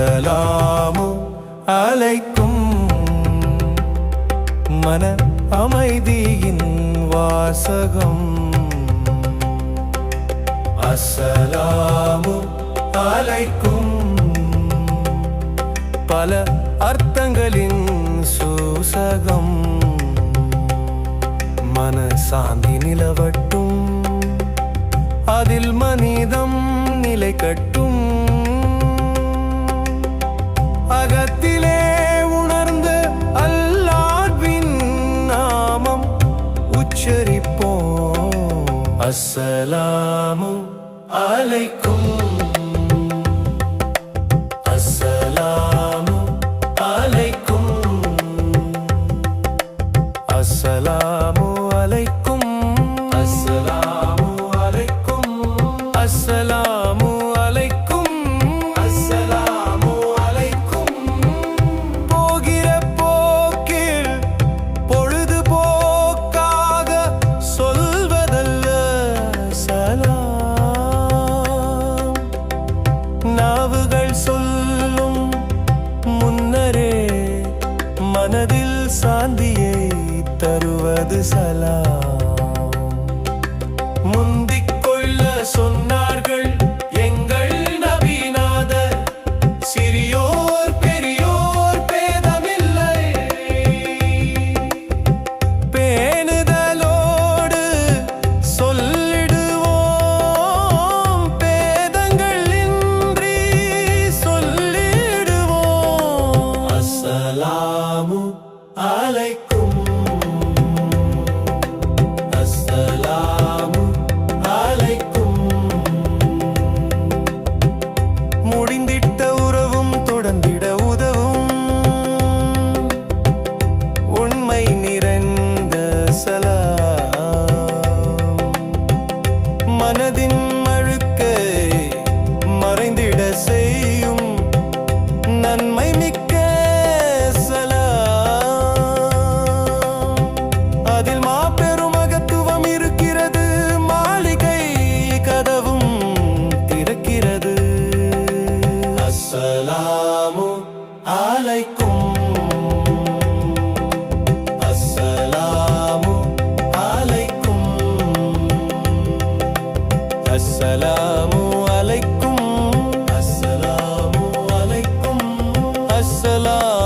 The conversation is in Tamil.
சலாமு அலைக்கும் மன அமைதியின் வாசகம். அசலாமு அலைக்கும் பல அர்த்தங்களின் சூசகம். மன சாந்தி நிலவட்டும் அதில் மனிதம் நிலை கட்டும். அஸ்ஸலாமு அலைக்கும். சாந்தியை தருவது சலாம். முந்திக் கொள்ள சொன்னார்கள் எங்கள் அஸ்ஸலாமு அலைக்கும். அஸ்ஸலாமு அலைக்கும். அஸ்ஸலாம்